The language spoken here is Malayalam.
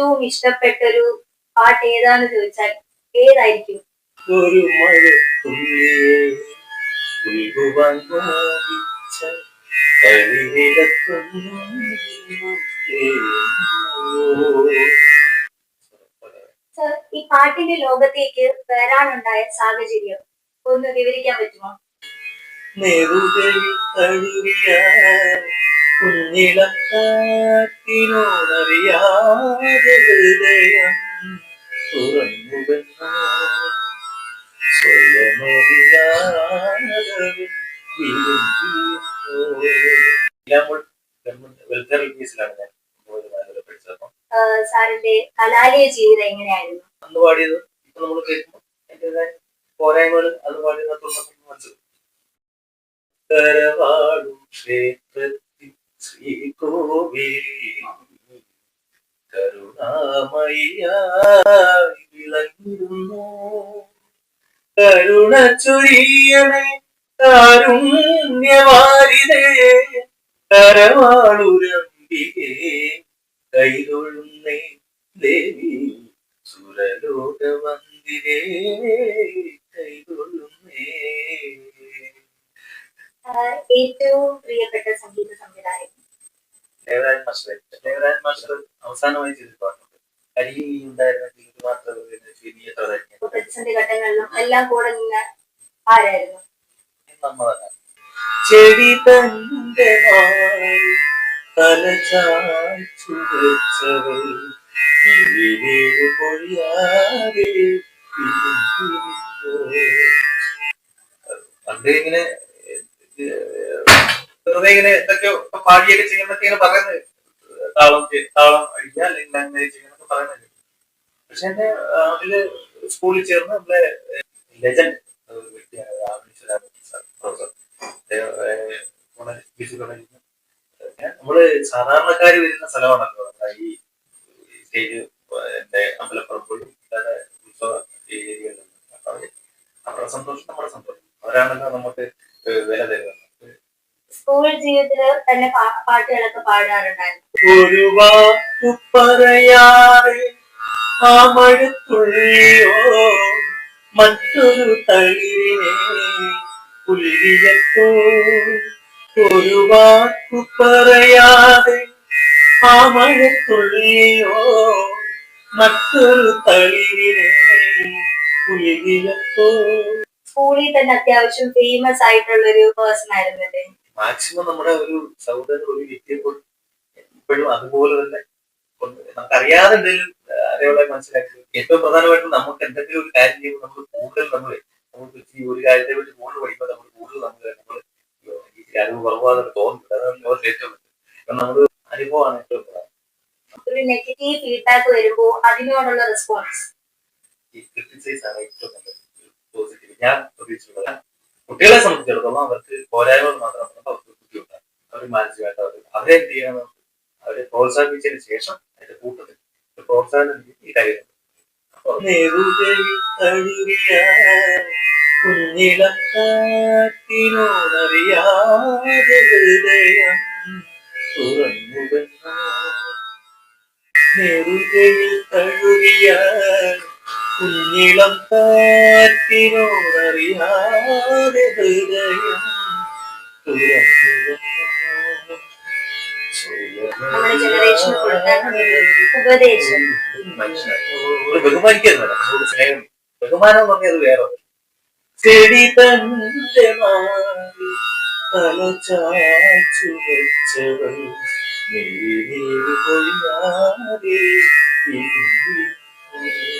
ഏറ്റവും ഇഷ്ടപ്പെട്ട ഒരു പാട്ട് ഏതാന്ന് ചോദിച്ചാൽ ഏതായിരിക്കും? ഒരു ഈ പാട്ടിന്റെ ലോകത്തേക്ക് വരാനുണ്ടായ സാഹചര്യം ഒന്ന് വിവരിക്കാൻ പറ്റുമോ? നെറുകയിൽ തഴുകിയ കുഞ്ഞിളം കാറ്റിനോടറിയാതെ ഹൃദയം തുറന്നുവെന്നോ സാറിന്റെ കലാലയ ജീവിതം എങ്ങനെയായിരുന്നു? അന്ന് പാടിയത് ഇപ്പൊ നമ്മൾ കേൾക്കുമ്പോൾ അതിന്റെതായ പോരായ്മകൾ അത് പാടിയത് മനസ്സിലാക്കും ശ്രീകോവിൽ കരുണാമയ്യായി വിളങ്ങിരുന്നു കരുണ ചൊരിയണേ കാരുണ്യവാരിതേ. കരവാളുരമ്പികേ കൈതൊഴുന്നേ ദേവി സുരലോകവന്ദിരേ കൈതൊഴുന്നേ ഏറ്റവും പ്രിയപ്പെട്ട സംഗീത സംവിധായകൻ ദേവരാജ് മാസ്റ്റർ ദേവരാജ് മാസ്റ്റർ അവസാനമായി ചെയ്ത പാട്ടുണ്ട് അരി ഉണ്ടായിരുന്നെങ്കിൽ മാത്രം പ്രതിസന്ധി ഘട്ടങ്ങളിലും എല്ലാം കൂടെ നിന്ന് ആരായിരുന്നു? ചെടി തന്റെ വെച്ചവൾ പണ്ട് ഇങ്ങനെ വെറുതെ ഇങ്ങനെ എന്തൊക്കെയോ പാടിയൊക്കെ ചെയ്യുന്നൊക്കെ ഇങ്ങനെ പറയുന്നത്. താളം താളം അടിക്കുക അല്ലെങ്കിൽ അങ്ങനെ ചെയ്യുന്നൊക്കെ പറയുന്നത്. പക്ഷെ എന്റെ ആ, അതിൽ സ്കൂളിൽ ചേർന്ന് നമ്മളെ ലെജൻഡ് വ്യക്തിയാണ് രാമേശ്വര പ്രൊഫസർ നമ്മൾ സാധാരണക്കാര് വരുന്ന സ്ഥലമാണല്ലോ. ഈ സ്റ്റേജ് എന്റെ അമ്പലപ്പുറപ്പോഴും ഉത്സവ അവർ അവരുടെ സന്തോഷം നമ്മുടെ സന്തോഷം. അവരാണല്ലോ നമുക്ക് സ്കൂൾ ജീവിതത്തിൽ തന്നെ പാട്ടുകളൊക്കെ പാടാറുണ്ടായിരുന്നു. ഒരു വാക്കു പറയാതെ ആ മഴത്തുള്ളിയോ? മറ്റൊരു തളിരിനെ പുലിയത്തോ ഒരു വാക്കു പറയാതെ ആ മഴത്തുള്ളിയോ? മറ്റൊരു തളിരിനെ പുലിയത്തോ സ്കൂളിൽ തന്നെ അത്യാവശ്യം ഫേമസ് ആയിട്ടുള്ള ഒരു പേഴ്സൺ ആയിരുന്നു അല്ലേ മാക്സിമം നമ്മുടെ ഒരു സൗഹൃദങ്ങൾ ഒരു വ്യക്തിയെപ്പോൾ എപ്പോഴും അതുപോലെ തന്നെ നമുക്കറിയാതെ എന്തെങ്കിലും അറിവുകളെ മനസ്സിലാക്കി ഏറ്റവും പ്രധാനമായിട്ടും നമുക്ക് എന്തെങ്കിലും ഒരു കാര്യം ചെയ്യുമ്പോൾ നമ്മൾ കൂടുതൽ നമ്മൾ നമുക്ക് ഈ ഒരു കാര്യത്തെ പറ്റി കൂടുതൽ പഠിക്കുമ്പോൾ നമ്മൾ കൂടുതൽ നമുക്ക് നമ്മൾ ഈ അറിവ് കുറവാതെ തോന്നുന്നുണ്ട് അതാണ് ലോകത്തിൽ ഏറ്റവും അപ്പൊ കാരണം. നമ്മൾ അനുഭവമാണ് ഏറ്റവും പ്രധാനം. ഒരു നെഗറ്റീവ് ഫീഡ്ബാക്ക് വരുമ്പോൾ അതിനോടുള്ള റെസ്പോൺസ് ഈ ക്രിട്ടിസൈസ് ആണ് ഏറ്റവും നല്ലത്. പോസിറ്റീവ് ഞാൻ പ്രതീക്ഷിക്കുന്നത് കുട്ടികളെ സംബന്ധിച്ചിടത്തോളം അവർക്ക് പോരായ്മകൾ മാത്രം അവർ മാനസികമായിട്ട് അവർ അവരെ എന്ത് ചെയ്യണം? അവരെ പ്രോത്സാഹിപ്പിച്ചതിന് ശേഷം അതിന്റെ കൂട്ടത്തിൽ പ്രോത്സാഹനം ഈ കാര്യം കുഞ്ഞിളം കാറ്റിനോടറിയാതെ ഹൃദയം. തുറന്നുവെന്നോ നെറുകയിൽ നമ്മുടെ ജനറേഷന് ഉപദേശം. തന്റെ